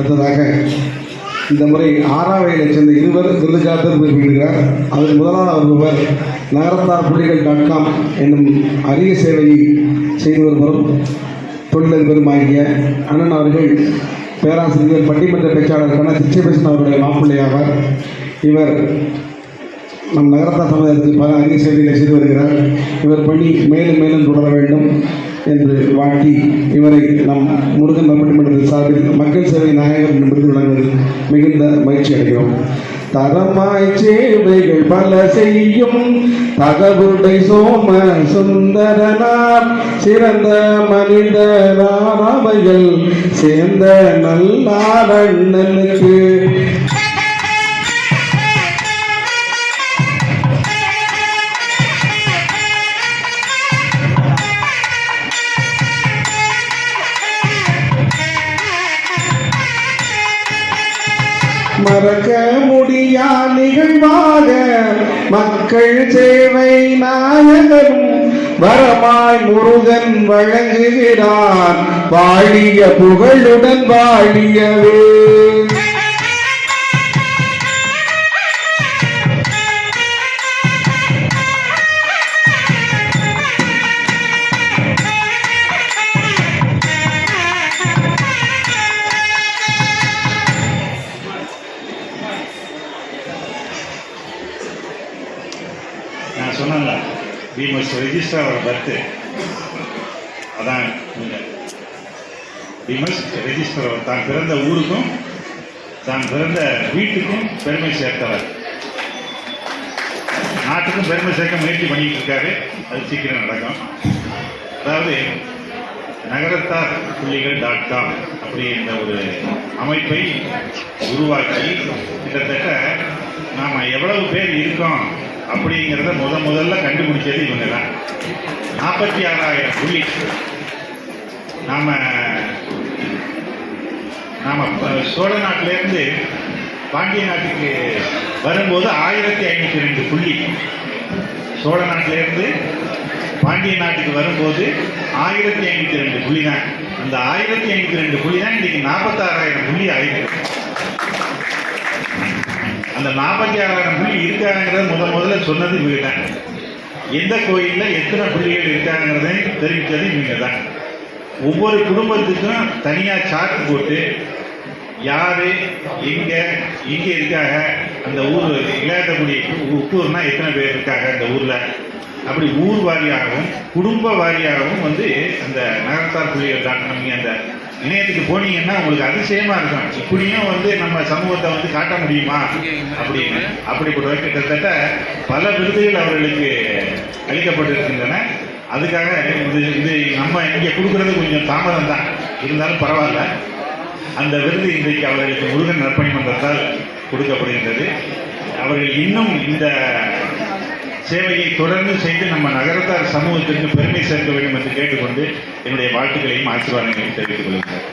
அடுத்ததாக இந்த முறை ஆறாம் வயதைச் சேர்ந்த இருவர் விருதுக்காக குறிப்பிடுகிறார் அதில் முதலாவது ஒருவர் நகரத்தார் புள்ளிகள் டாட் காம் என்னும் அரிய சேவையை செய்து வருவரும் தொழிலதிபருமாகிய அண்ணன் அவர்கள் பேராசிரியர் பட்டிமன்ற பேச்சாளர் கண சிச்சபேசன் அவருடைய மாப்பிள்ளையாவார் இவர் நம் நகரத்தார் சமுதாயத்தில் பல அரிய சேவைகளை செய்து வருகிறார். இவர் பணி மேலும் மேலும் தொடர வேண்டும். என்று வாழ்த்தி இவரை நம் முருகன் பட்டிமன்றத்தின் சார்பில் மக்கள் சேவை நாயகர் என்ற விருது வழங்குவதில் மிகுந்த மகிழ்ச்சி அடைகிறோம். தரமாய் சேவைகள் பல செய்யும் தகவுடை சோம சுந்தரனார் சிறந்த மனிதரார் அவைகள் சேர்ந்த நல்லாரண்ணனுக்கு மறக்க முடியா நிகழ்வாக மக்கள் சேவை நாயகரும் வரமாய் முருகன் வழங்குகிறார். வாழிய புகழுடன் வாழியவே. We must register our birth அதான் வி மஸ்ட் ரெஜிஸ்டர் அவர் தான் பிறந்த ஊருக்கும் தான் பிறந்த வீட்டுக்கும் பெருமை சேர்த்தவர் நாட்டுக்கும் பெருமை சேர்க்க முயற்சி பண்ணிட்டு இருக்காரு அது சீக்கிரம் நடக்கும் அதாவது நகரத்தார் புள்ளிகள் டாட் காம் அப்படின்ற ஒரு அமைப்பை உருவாக்கி கிட்டத்தட்ட நாம் எவ்வளவு பேர் இருக்கோம் அப்படிங்கிறத முத முதல்ல கண்டுபிடிச்சது இவங்க தான் நாற்பத்தி ஆறாயிரம் புள்ளி. நாம் நாம் சோழ நாட்டிலேருந்து பாண்டிய நாட்டுக்கு வரும்போது ஆயிரத்தி ஐநூற்றி ரெண்டு புள்ளி. சோழ நாட்டிலேருந்து பாண்டிய நாட்டுக்கு வரும்போது ஆயிரத்தி ஐநூற்றி ரெண்டு புள்ளி தான் அந்த ஆயிரத்தி ஐநூற்றி ரெண்டு புள்ளி தான் இன்னைக்கு நாற்பத்தாறாயிரம் புள்ளி ஆயிருக்கு. அந்த நாற்பத்தி ஆறாயிரம் புள்ளி இருக்காங்கிறத முத முதல்ல சொன்னது இவங்க தான் எந்த கோயிலில் எத்தனை புள்ளிகள் இருக்காங்கிறதை தெரிவித்தது இவங்க தான் ஒவ்வொரு குடும்பத்துக்கும் தனியாக சார்ட் போட்டு யார் எங்கே எங்கே இருக்காங்க அந்த ஊர் இளையாட்டக்குடி உட்டூர்னால் எத்தனை பேர் இருக்காங்க அந்த ஊரில். அப்படி ஊர் வாரியாகவும் குடும்ப வாரியாகவும் வந்து அந்த நகரத்தார் புள்ளிகள் தான். நீங்கள் அந்த இணையத்துக்கு போனீங்கன்னா உங்களுக்கு அதிசயமா இருக்கும். இப்படியும் வந்து நம்ம சமூகத்தை வந்து காட்ட முடியுமா? அப்படின்னு. அப்படிப்பட்ட கிட்டத்தட்ட பல விருதுகள் அவர்களுக்கு அளிக்கப்பட்டிருக்கின்றன. அதுக்காக இது இது நம்ம இங்கே கொடுக்கறது கொஞ்சம் தாமதம் தான் இருந்தாலும் பரவாயில்ல. அந்த விருது இன்றைக்கு அவர்களுக்கு முருகன் நற்பணி மன்றத்தால் கொடுக்கப்படுகின்றது. அவர்கள் இன்னும் இந்த சேவையை தொடர்ந்து செய்து நம்ம நகரத்தார் சமூகத்திற்கு பெருமை சேர்க்க வேண்டும் என்று கேட்டுக்கொண்டு என்னுடைய வாழ்த்துக்களையும் ஆசீர்வாதங்களையும் தெரிவித்துக் கொள்கிறேன்.